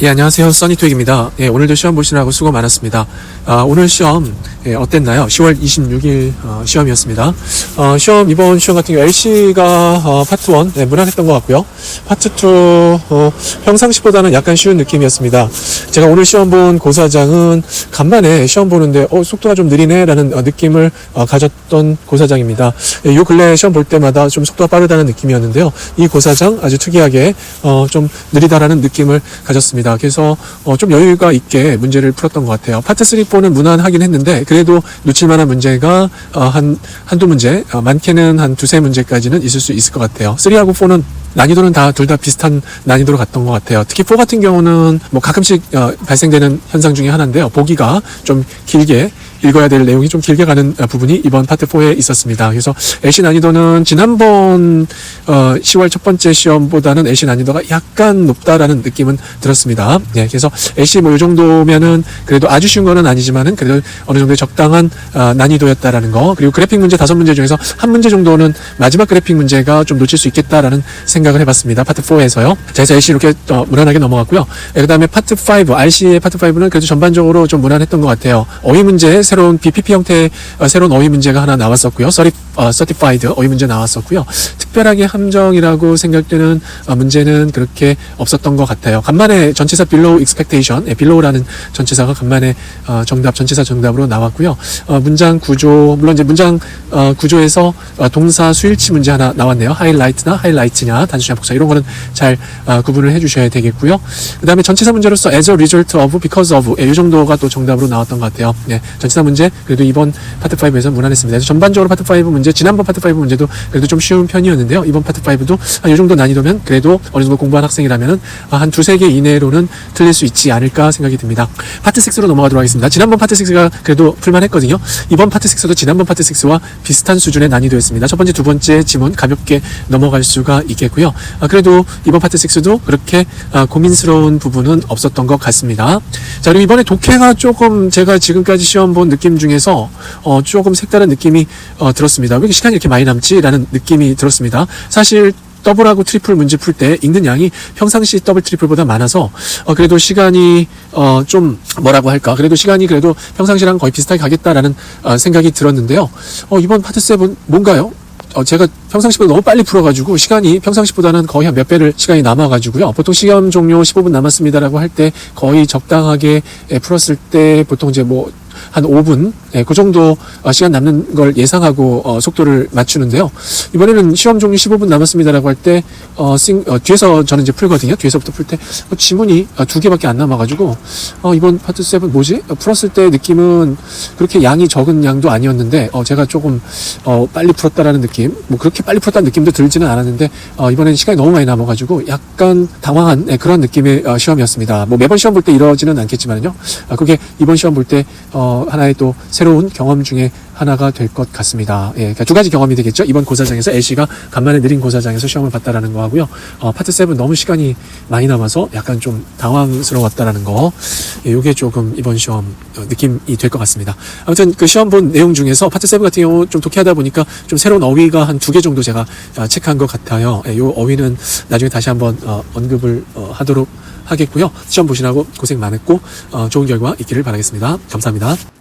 예, 안녕하세요. 써니투익입니다. 예, 오늘도 시험 보시느라고 수고 많았습니다. 아, 오늘 시험, 예, 어땠나요? 10월 26일, 어, 시험이었습니다. 어, 시험, 이번 시험 같은 경우 LC가, 어, 파트 1, 네, 무난했던 것 같고요. 파트 2, 어, 평상시보다는 약간 쉬운 느낌이었습니다. 제가 오늘 시험 본 고사장은 간만에 시험 보는데, 어, 속도가 좀 느리네 라는 어, 느낌을 어, 가졌던 고사장입니다. 예, 요 근래 시험 볼 때마다 좀 속도가 빠르다는 느낌이었는데요. 이 고사장 아주 특이하게, 어, 좀 느리다라는 느낌을 가졌습니다. 그래서 어, 좀 여유가 있게 문제를 풀었던 것 같아요. 파트 3, 4는 무난하긴 했는데 그래도 놓칠 만한 문제가 어, 한 한두 문제, 어, 많게는 한 두세 문제까지는 있을 수 있을 것 같아요. 3하고 4는 난이도는 다 둘 다 비슷한 난이도로 갔던 것 같아요. 특히 4 같은 경우는 뭐 가끔씩 어, 발생되는 현상 중에 하나인데요. 보기가 좀 길게 읽어야 될 내용이 좀 길게 가는 어, 부분이 이번 파트 4에 있었습니다. 그래서 LC 난이도는 지난번 어, 10월 첫 번째 시험보다는 LC 난이도가 약간 높다라는 느낌은 들었습니다. 예, 그래서 LC 뭐이 정도면은 그래도 아주 쉬운 거는 아니지만은 그래도 어느 정도의 적당한 어, 난이도였다라는 거 그리고 그래픽 문제 다섯 문제 중에서 한 문제 정도는 마지막 그래픽 문제가 좀 놓칠 수 있겠다라는 생각을 해봤습니다. 파트 4에서요. 자, 그래서 LC 이렇게 어, 무난하게 넘어갔고요. 예, 그다음에 파트 5 RC의 파트 5는 그래도 전반적으로 좀 무난했던 것 같아요. 어휘 문제 새로운 BPP 형태의 어, 새로운 어휘 문제가 하나 나왔었고요. 서리 어, certified 어휘 문제 나왔었고요. 특별하게 함정이라고 생각되는 어, 문제는 그렇게 없었던 것 같아요. 간만에 below expectation, 예, below라는 전치사가 간만에 어, 정답 전치사 정답으로 나왔고요. 어, 문장 구조 물론 이제 문장 어, 구조에서 어, 동사 수일치 문제 하나 나왔네요. 하이라이트나 하이라이트냐 단수냐 복사 이런 거는 잘 어, 구분을 해주셔야 되겠고요. 그다음에 전치사 문제로서 as a result of, because of 예, 이 정도가 또 정답으로 나왔던 것 같아요. 예, 전치사 문제 그래도 이번 파트 5에서 무난했습니다. 그래서 전반적으로 파트 5 문제 지난번 파트 5 문제도 그래도 좀 쉬운 편이었는데 요. 이번 파트 5도 한이 정도 난이도면 그래도 어느 정도 공부한 학생이라면은 아, 한 두세 개 이내로는 틀릴 수 있지 않을까 생각이 듭니다. 파트 6로 넘어가도록 하겠습니다. 지난번 파트 6가 그래도 풀만했거든요. 이번 파트 6도 지난번 파트 6와 비슷한 수준의 난이도였습니다. 첫 번째, 두 번째 지문 가볍게 넘어갈 수가 있겠고요. 아, 그래도 이번 파트 6도 그렇게 아, 고민스러운 부분은 없었던 것 같습니다. 자, 그리고 이번에 독해가 조금 제가 지금까지 시험 본 느낌 중에서 어, 조금 색다른 느낌이 어, 들었습니다. 왜 이렇게 시간이 이렇게 많이 남지라는 느낌이 들었습니다. 사실 더블하고 트리플 문제 풀 때 읽는 양이 평상시 더블 트리플보다 많아서 어 그래도 시간이 어 좀 뭐라고 할까 그래도 시간이 그래도 평상시랑 거의 비슷하게 가겠다라는 어 생각이 들었는데요 어 이번 파트 세븐 뭔가요? 어, 제가 평상시보다 너무 빨리 풀어가지고 시간이 평상시보다는 거의 한 몇 배를 시간이 남아가지고요. 보통 시험 종료 15분 남았습니다라고 할 때 거의 적당하게 예, 풀었을 때 보통 이제 뭐 한 5분, 예, 그 정도 어, 시간 남는 걸 예상하고 어, 속도를 맞추는데요. 이번에는 시험 종료 15분 남았습니다라고 할때 어, 싱- 어, 뒤에서 저는 이제 풀거든요. 뒤에서부터 풀때 어, 지문이 어, 두 개밖에 안 남아가지고 어, 이번 파트 7 뭐지? 어, 풀었을 때 느낌은 그렇게 양이 적은 양도 아니었는데 어, 제가 조금 어, 빨리 풀었다라는 느낌, 뭐 그렇게 빨리 풀었다는 느낌도 들지는 않았는데 어, 이번에는 시간이 너무 많이 남아가지고 약간 당황한 예, 그런 느낌의 어, 시험이었습니다. 뭐 매번 시험 볼 때 이러지는 않겠지만요. 아, 그게 이번 시험 볼때 어, 하나의 또 새로운 경험 중에 하나가 될 것 같습니다. 예, 그러니까 두 가지 경험이 되겠죠. 이번 고사장에서 LC가 간만에 느린 고사장에서 시험을 봤다라는 거 하고요. 어, 파트 7 너무 시간이 많이 남아서 약간 좀 당황스러웠다라는 거. 예, 요게 조금 이번 시험 어, 느낌이 될 것 같습니다. 아무튼 그 시험 본 내용 중에서 파트 7 같은 경우 좀 독해하다 보니까 좀 새로운 어휘가 한 두 개 정도 제가 아, 체크한 것 같아요. 예, 요 어휘는 나중에 다시 한번 어, 언급을 어, 하도록 하겠고요. 시험 보시라고 고생 많았고 어, 좋은 결과 있기를 바라겠습니다. 감사합니다.